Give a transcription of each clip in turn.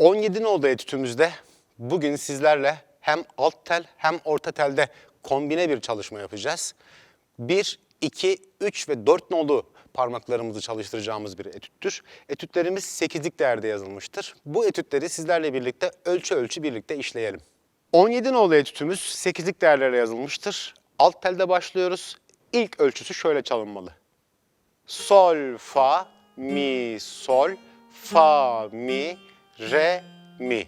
17 nolu etütümüzde bugün sizlerle hem alt tel hem orta telde kombine bir çalışma yapacağız. 1, 2, 3 ve 4 nolu parmaklarımızı çalıştıracağımız bir etüttür. Etütlerimiz 8'lik değerde yazılmıştır. Bu etütleri sizlerle birlikte ölçü ölçü birlikte işleyelim. 17 nolu etütümüz 8'lik değerlere yazılmıştır. Alt telde başlıyoruz. İlk ölçüsü şöyle çalınmalı. Sol, fa, mi, sol, fa, mi, re, mi.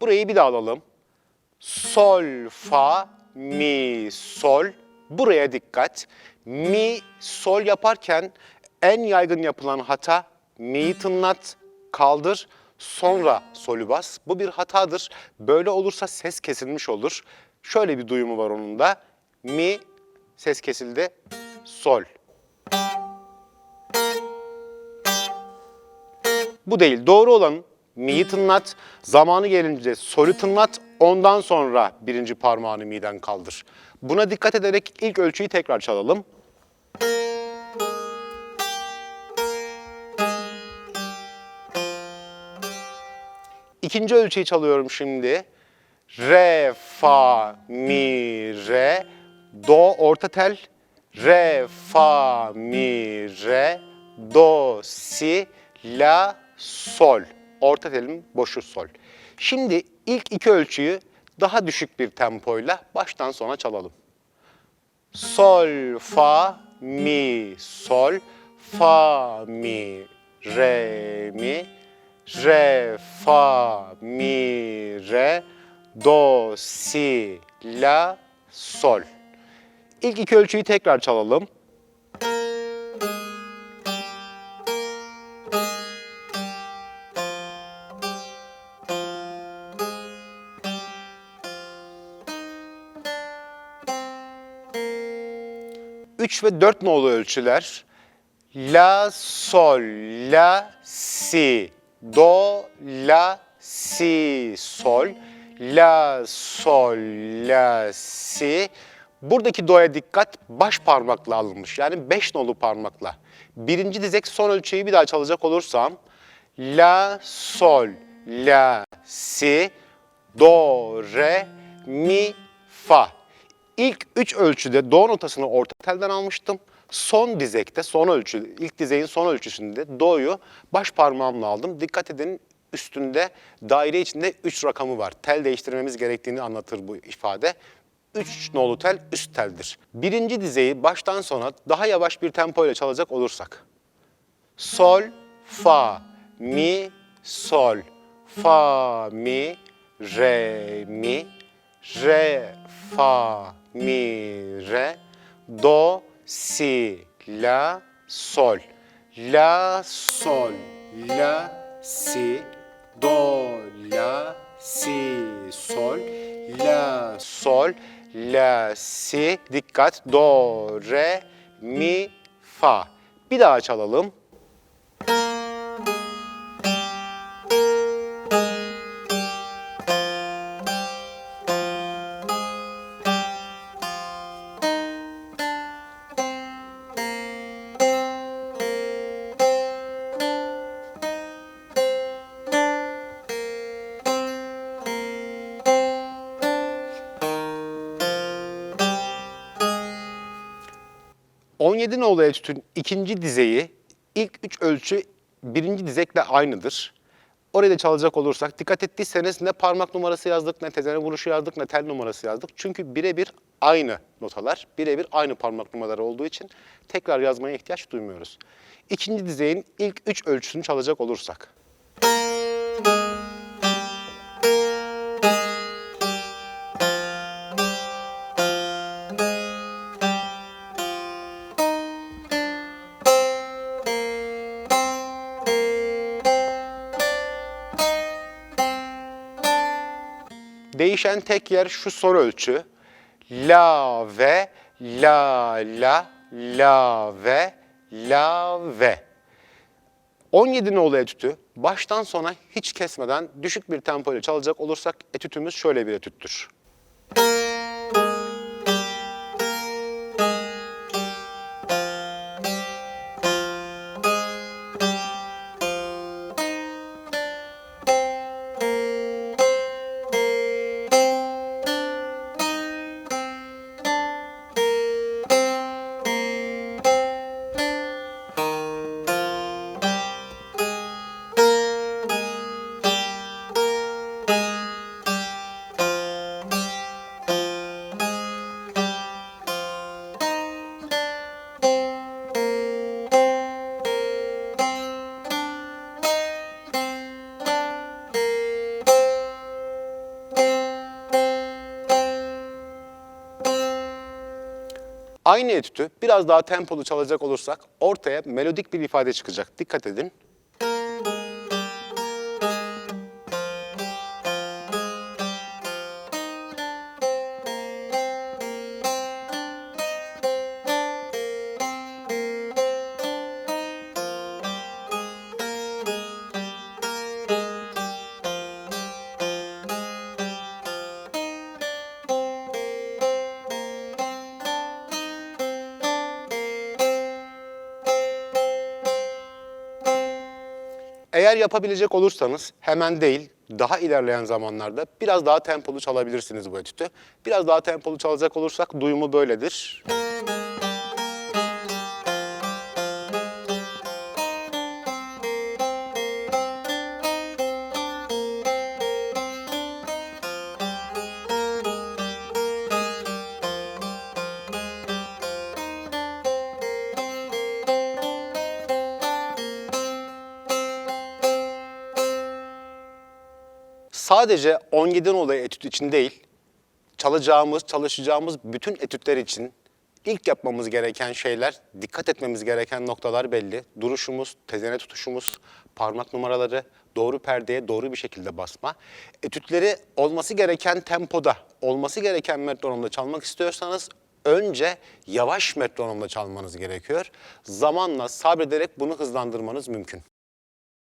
Burayı bir daha alalım. Sol, fa, mi, sol. Buraya dikkat. Mi, sol yaparken en yaygın yapılan hata mi'yi tınlat, kaldır, sonra solü bas. Bu bir hatadır. Böyle olursa ses kesilmiş olur. Şöyle bir duyumu var onun da. Mi, ses kesildi, sol. Bu değil. Doğru olan mi'yi tınlat, zamanı gelince solü tınlat, ondan sonra birinci parmağını mi'den kaldır. Buna dikkat ederek ilk ölçüyü tekrar çalalım. İkinci ölçüyü çalıyorum şimdi. Re, fa, mi, re, do orta tel, re, fa, mi, re, do, si, la, sol. Orta telin boşu sol. Şimdi ilk iki ölçüyü daha düşük bir tempoyla baştan sona çalalım. Sol, fa, mi, sol, fa, mi, re, mi, re, fa, mi, re, do, si, la, sol. İlk iki ölçüyü tekrar çalalım. Üç ve dört nolu ölçüler. La, sol, la, si, do, la, si, sol, la, sol, la, si. Buradaki do'ya dikkat baş parmakla alınmış. Yani beş nolu parmakla. Birinci dizek son ölçüyü bir daha çalacak olursam. La, sol, la, si, do, re, mi, fa. İlk üç ölçüde do notasını orta telden almıştım. Son dizekte, son ölçü, ilk dizeğin son ölçüsünde do'yu baş parmağımla aldım. Dikkat edin üstünde daire içinde 3 rakamı var. Tel değiştirmemiz gerektiğini anlatır bu ifade. 3 nolu tel üst teldir. Birinci dizeyi baştan sona daha yavaş bir tempo ile çalacak olursak. Sol, fa, mi, sol, fa, mi, re, mi, re, fa, mi, re, do, si, la, sol, la, sol, la, si, do, la, si, sol, la, sol, la, si, dikkat, do, re, mi, fa. Bir daha çalalım. ...17 nolu etütün ikinci dizeyi ilk üç ölçü birinci dizekle aynıdır. Orayı da çalacak olursak dikkat ettiyseniz ne parmak numarası yazdık, ne tezene vuruşu yazdık, ne tel numarası yazdık. Çünkü birebir aynı notalar, birebir aynı parmak numaraları olduğu için tekrar yazmaya ihtiyaç duymuyoruz. İkinci dizeyin ilk üç ölçüsünü çalacak olursak. Değişen tek yer şu son ölçü. La ve la la la ve la ve. 17 nolu etütü baştan sona hiç kesmeden düşük bir tempo ile çalacak olursak etütümüz şöyle bir etüttür. Aynı etütü biraz daha tempolu çalacak olursak ortaya melodik bir ifade çıkacak. Dikkat edin. Eğer yapabilecek olursanız hemen değil, daha ilerleyen zamanlarda biraz daha tempolu çalabilirsiniz bu etütü. Biraz daha tempolu çalacak olursak duyumu böyledir. Sadece 17 olayı etüt için değil, çalacağımız, çalışacağımız bütün etütler için ilk yapmamız gereken şeyler, dikkat etmemiz gereken noktalar belli. Duruşumuz, tezene tutuşumuz, parmak numaraları, doğru perdeye doğru bir şekilde basma. Etütleri olması gereken tempoda, olması gereken metronomda çalmak istiyorsanız önce yavaş metronomda çalmanız gerekiyor. Zamanla sabrederek bunu hızlandırmanız mümkün.